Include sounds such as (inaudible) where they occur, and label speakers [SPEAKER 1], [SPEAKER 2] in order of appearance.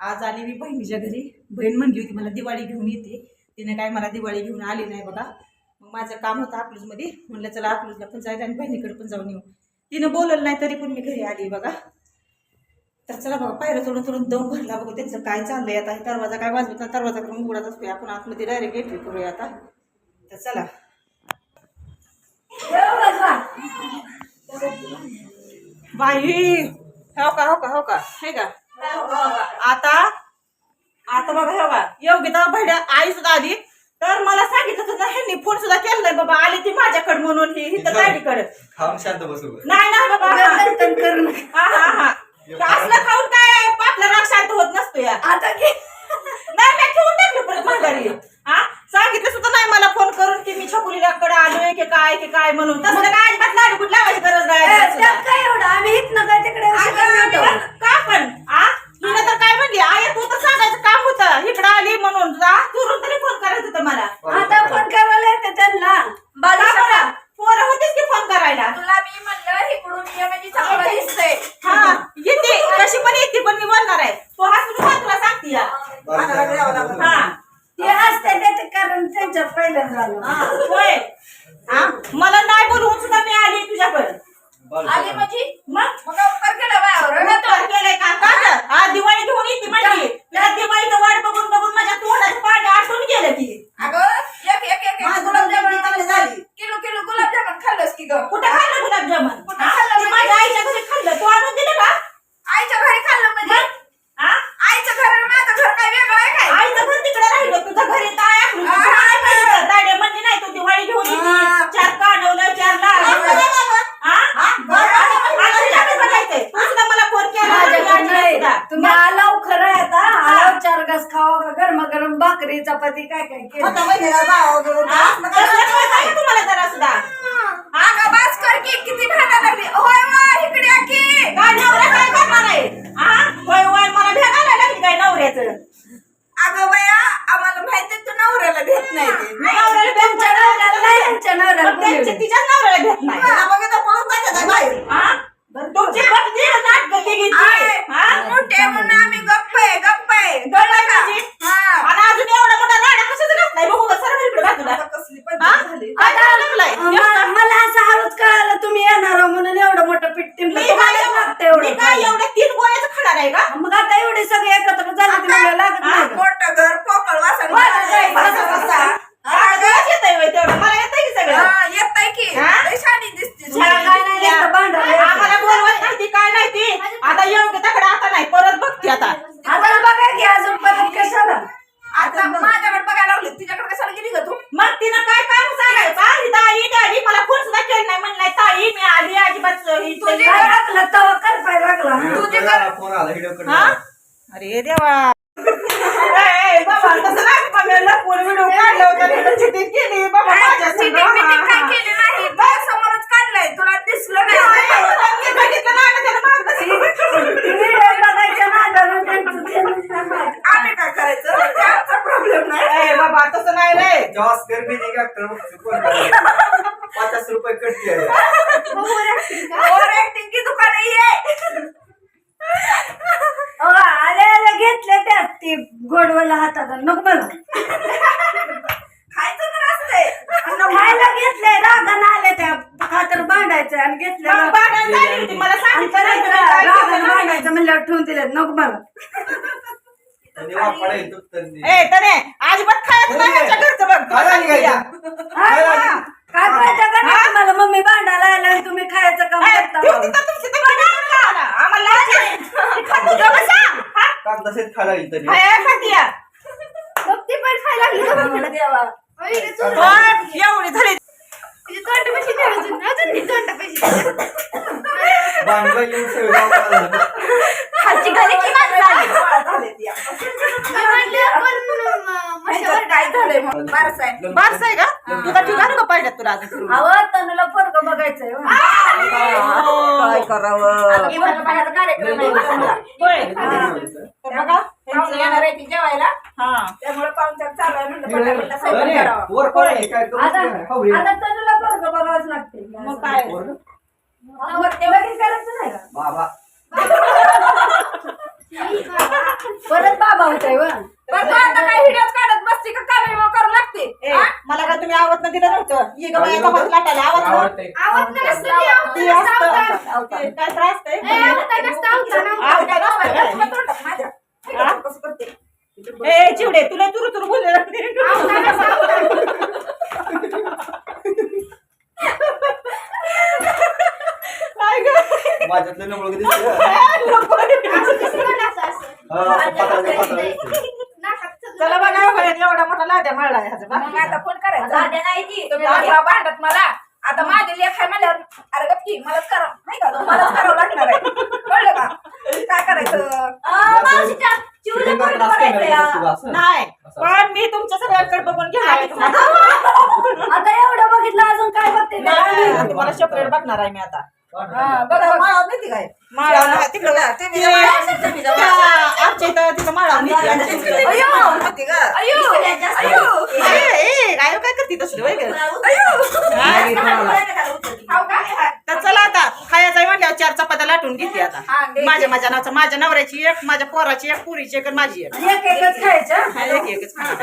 [SPEAKER 1] आज आली मी बहिणीच्या घरी. बहीण म्हणली होती मला दिवाळी घेऊन येते. तिने काय मला दिवाळी घेऊन आली नाही बघा. मग माझं काम होतं अकलूजमध्ये. म्हणलं चला अकलूजला पण जायचं आणि बहिणीकडे पण जाऊन येऊ. तिनं बोलवलं नाही तरी पण मी घरी आली बघा. तर चला बघा पायऱ्या चढून चढून दम भरला बघा त्यांचं काय चाललंय आता. हे दरवाजा काय वाजवत नाही दरवाजा करून उघडत असतोय. आपण आतमध्ये डायरेक्ट एंट्री करूया आता. तर चला. बाई हो का हो का हो का? हे का? आता आता बघा हे बघा. योगिता भड्या आई सुद्धा आली. तर मला सांगितलं सुद्धा ह्यांनी फोन सुद्धा केलाय बाबा. आली ती माझ्याकडे म्हणून ही हिथं ताईकडे
[SPEAKER 2] खाऊन शांत बसू बरं.
[SPEAKER 1] नाही ना बाबा. हा हा हा. असलं खाऊन काय आपला राग शांत होत नसतो या.
[SPEAKER 3] आता की
[SPEAKER 1] नाही मी ठेवून टाकलं परत माघारी. हा? सांगितलं सुद्धा नाही मला फोन करून की मी छकुलीकडे आलोय की काय की काय म्हणून. तसं काय अजिबात लाडू कुठं लावायची गरज नाही
[SPEAKER 3] त्यात काय एवढं? आम्ही इथनं काय तिकडे
[SPEAKER 1] अगं, का पण आ तुला तर काय म्हणली आय तू तर सांगायचं काम होतं इकडं आली म्हणून जा तू तरी फोन करायचं होतं मला
[SPEAKER 3] आता फोन करायला येते त्यांना
[SPEAKER 1] बाला पोरं होतीच की फोन करायला
[SPEAKER 4] तुला मी म्हणलं इकडून ये म्हणजे चांगलं दिसतंय
[SPEAKER 1] हा येते कशी पण येते पण मी बोलणार आहे तो हसून का तुला सांगते या हा
[SPEAKER 3] ते असते ते ते कारण त्यांच्या पहिल्यांदा झालं
[SPEAKER 1] हा, होय हा मला नाही बोलवून सुद्धा मी आली तुझ्याकडे
[SPEAKER 2] बरं,
[SPEAKER 4] आली
[SPEAKER 2] बरं.
[SPEAKER 4] म्हणजे
[SPEAKER 1] मग
[SPEAKER 4] मग उपकार केला माझ्यावर
[SPEAKER 1] तुला तर केलंय का का गं? हा दिवाळी घेऊन येते म्हणजे त्या दिवाळीचं वाट बघून बघून माझ्या तोंडाचं पाणी आटून गेलं ती
[SPEAKER 4] अगं एक एक एक एक गुलाबजामुन खाल्लं किलो किलो गुलाबजामुन खाल्लंस की ग
[SPEAKER 1] कुठं खाल्लं गुलाबजामुन
[SPEAKER 4] कुठं
[SPEAKER 1] हा?
[SPEAKER 4] खाल्लं
[SPEAKER 1] ते
[SPEAKER 4] म्हणजे?
[SPEAKER 1] माझ्या आईच्या घरी खाल्लं तू आणून दिलं का
[SPEAKER 4] आईच्या घरी खाल्लं म्हणजे
[SPEAKER 1] हा
[SPEAKER 4] आईचं घर आणि माझं घर काय वेगळं आहे काय
[SPEAKER 1] आईचं घर तिकडे राहिलं तुझं घरी काय आहे? तुझं
[SPEAKER 4] आ,
[SPEAKER 1] काय पाहिजे? ताडे म्हणजे नाही तू दिवाळी घेऊन येते
[SPEAKER 4] आ.
[SPEAKER 1] चार काढवलं चार लावलं हा? आता तुझ्याकडे बघायचंय. तू सुद्धा मला फोन केला
[SPEAKER 3] माझ्याकडे
[SPEAKER 1] आणि आजी
[SPEAKER 3] नाही.
[SPEAKER 1] सुद्धा.
[SPEAKER 3] तुम्ही आलाव खरं आहे आता आलाव चार घास खावा का गरम गरम भाकरी चपाती काय काय केलं?
[SPEAKER 1] कसलं कळतंय का तुम्हाला जरा सुद्धा.
[SPEAKER 4] अगं बास कर की किती भांडा लागली? होय होय इकडे या की.
[SPEAKER 1] काय नवरा काय करणार आहे? हा? होय होय मला भेटायला लागली काय नवऱ्याचं?
[SPEAKER 4] अगं बया आम्हाला माहिती तू नवऱ्याला भेट नाही ते
[SPEAKER 1] नवऱ्याला
[SPEAKER 3] तुमच्या
[SPEAKER 1] भेटणार
[SPEAKER 3] नवऱ्याला नाही त्यांच्या नवऱ्याला
[SPEAKER 1] पण त्यांच्या
[SPEAKER 3] बोलवलं.
[SPEAKER 1] तिच्याच नवऱ्याला भेट नाही. हा? तुमची भक्ती नाटक केली
[SPEAKER 4] आय, मोठे म्हणून आम्ही गप्प आहे. गप्प आहे
[SPEAKER 1] का जी?
[SPEAKER 4] हा
[SPEAKER 1] आणि अजून एवढा मोठा राडा कशाचा घातलाय बघू बरं, सरळ इकडे बाजूला.
[SPEAKER 4] कसली
[SPEAKER 1] हा?
[SPEAKER 4] पद्धत झाली
[SPEAKER 1] काय करायला लागलाय?
[SPEAKER 3] म- मला असं हळूच कळालं तुम्ही येणार आहो म्हणून एवढं मोठं पीठ टिमलं
[SPEAKER 1] मी काय
[SPEAKER 3] तुम्हाला लागतं एवढं
[SPEAKER 1] मी काय
[SPEAKER 3] खायला.
[SPEAKER 1] एवढ्या तीन गोळ्याचं खाणार आहे का
[SPEAKER 3] मग आता एवढे सगळे एकत्र झाले की मला लागत
[SPEAKER 4] हा,
[SPEAKER 3] नाही का?
[SPEAKER 4] मोठं घर पोकळ वासन
[SPEAKER 3] वाटत आहे,
[SPEAKER 4] बसा,
[SPEAKER 3] बसा,
[SPEAKER 4] बसा.
[SPEAKER 1] हा, गळ्यात येतंय होय तेवढं मला येतंय की सगळं
[SPEAKER 4] हा, येतंय की
[SPEAKER 1] हा?
[SPEAKER 4] लय छानी दिसते
[SPEAKER 3] मला काय नाही नुसतं भांडायला येतं.
[SPEAKER 1] आम्हाला बोलवत नाही ती काय नाही ती आता योग्य तकडे आता नाही बघते आता.
[SPEAKER 3] आता बघा की अजून परत कशाला?
[SPEAKER 4] आता माझ्याकडे बघायला लागली तुझ्याकडे कशाला गेली ग तू?
[SPEAKER 1] मग तिनं काय काम सांगायचं? ताई मला फोन सुद्धा केला नाही म्हणलाय. ताई मी आली अजिबात ही-
[SPEAKER 4] तुझी
[SPEAKER 3] काय लागलं तवा करपाय लागला.
[SPEAKER 2] व्हिडिओ
[SPEAKER 4] तुझे
[SPEAKER 2] कॉल आला, फोन आला व्हिडिओ कॉल
[SPEAKER 1] हा?
[SPEAKER 2] आला.
[SPEAKER 1] अरे देवा. ए, ए, बाबा तसं नाही बाबा, मी लपून व्हिडिओ काढला होता चिटिंग केली बाबा माझ्या संग.
[SPEAKER 4] बिटिंग काय
[SPEAKER 1] हा, हा.
[SPEAKER 4] केली नाही बघ समोरच काढलंय तुला दिसलं
[SPEAKER 1] नाही,
[SPEAKER 4] नाही
[SPEAKER 1] मी बघितलं नाही ना त्यानं मागं.
[SPEAKER 3] व्हिडिओ बघायच्या नादानं त्यांचं ते नुसतं
[SPEAKER 4] आम्ही काय करायचं आमचा प्रॉब्लेम नाही
[SPEAKER 1] बाबा तसं नाही रे.
[SPEAKER 2] नाही का कर बघतो कोण करायचं. पचास रुपये कट केले.
[SPEAKER 4] ओव्हर ऍक्टिंग की? दुकान आहे
[SPEAKER 3] अहो, आले आले घेतले त्यात. ते गोडवाला हातात नको मला
[SPEAKER 4] खायचं तर असते
[SPEAKER 3] खायला घेतले रागानं आले त्या खातर भांडायचं आणि घेतले
[SPEAKER 1] मला नाही काय केलं
[SPEAKER 3] रागानं
[SPEAKER 1] नाही.
[SPEAKER 3] भांडायचं म्हणल्यावर ठेवून दिले नको मला
[SPEAKER 1] ए तने अजिबात खायचं नाही ह्याच्या घरचं बघ
[SPEAKER 2] काय झाली काय?
[SPEAKER 3] हा,
[SPEAKER 2] काय
[SPEAKER 3] हा.
[SPEAKER 2] झाली?
[SPEAKER 3] काय कळतं का नाही तुम्हाला मम्मी भांडायला आल्या आणि तुम्ही खायचं काम
[SPEAKER 1] ए,
[SPEAKER 3] करता
[SPEAKER 1] ठेव तिथं तुमची तर आला. आम्हाला लाज. खातो का बसा? हा?
[SPEAKER 2] काक तसेच खायला येईल तरी
[SPEAKER 1] हाय, हाय, खातीया.
[SPEAKER 4] ती पण खायला लागली
[SPEAKER 3] म्हणलं देवा.
[SPEAKER 1] पण एवढी झाली
[SPEAKER 2] भांडवल येऊन सगळं
[SPEAKER 4] झालंय बारस आहे
[SPEAKER 1] बारसं आहे का तुझा ठिकाण का पाहिजे तुला अजून?
[SPEAKER 3] अहो तनुला फरक बघायचंय हो.
[SPEAKER 1] काय करावं
[SPEAKER 4] कार्यक्रम आहे.
[SPEAKER 1] होय. तर बघा
[SPEAKER 4] पाहुणे येणार आहे ती जेवायला
[SPEAKER 1] हा
[SPEAKER 4] त्यामुळे पाहुणचार चालू आहे म्हणलं पटापटा स्वयंपाक
[SPEAKER 2] अरे,
[SPEAKER 4] करावा
[SPEAKER 2] वर कोण आहे? काय करू
[SPEAKER 3] आता
[SPEAKER 2] काय? खाऊ रे.
[SPEAKER 3] आता तनुला फरक बघावंच लागते
[SPEAKER 1] मग काय
[SPEAKER 2] वर ना?
[SPEAKER 3] वर ते लगेच करायचं नाही का
[SPEAKER 2] बाबा
[SPEAKER 3] परत बाबा होतोय व
[SPEAKER 4] बरं तू आता काय व्हिडिओ काढत बसती का काय करू लागते
[SPEAKER 1] ए, मला काय तुम्ही आवत दिलं नव्हतं ये ग बाया कपाट लाटायला आवत
[SPEAKER 2] आवडतंय.
[SPEAKER 4] आवडत नाही असतं, ती आवडत
[SPEAKER 1] ती
[SPEAKER 4] नाही
[SPEAKER 1] असतं.
[SPEAKER 4] असतं, आवडत.
[SPEAKER 1] ते काय त्रास आहे?
[SPEAKER 4] ए, माझ्या.
[SPEAKER 1] हा?
[SPEAKER 4] कसं करते?
[SPEAKER 1] चिवडे तुला तुरु तुरु बोलले. काय ग?
[SPEAKER 2] माझ्यातलं हा, पातळ पातळ दिसतंय.
[SPEAKER 1] चला बघा एवढा मोठा लाद्या माळला आहे ह्याचा.
[SPEAKER 4] मग आता फोन करायचा? तुम्ही भांडा भांडत मला. आता माझे लेख आहे म्हणल्यावर अरे गप्पी मलाच करा. नाही का? मलाच करावं लागणार आहे. कळलं का? काय करायचं?
[SPEAKER 2] Shooting वर त्रास काय करायचा तुला असं?
[SPEAKER 1] नाही.
[SPEAKER 2] असं.
[SPEAKER 1] पण मी तुमच्या सगळ्यांकडे बघून घेणार आहे तुम्हाला. (laughs)
[SPEAKER 3] आता एवढं बघितलं अजून काय बघते ते?
[SPEAKER 1] नाही, तुम्हाला सेपरेट बघणार आहे मी आता.
[SPEAKER 4] हा, बघा माळा माहिती काय?
[SPEAKER 1] माळा ना, तिकडं त्या- आमच्या इथं तिथं माळा इकडं.
[SPEAKER 4] अयो अयो अयो
[SPEAKER 1] ए, ए, तसलं? तर चला आता खायचं म्हणल्यावर चार चपात्या लाटून घेते आता. माझ्या माझ्या नावाचं माझ्या नवऱ्याची एक माझ्या पोराची एक पुरीची एक आणि माझी एक.
[SPEAKER 3] एक एकच खायचं.
[SPEAKER 1] एक एकच. हा.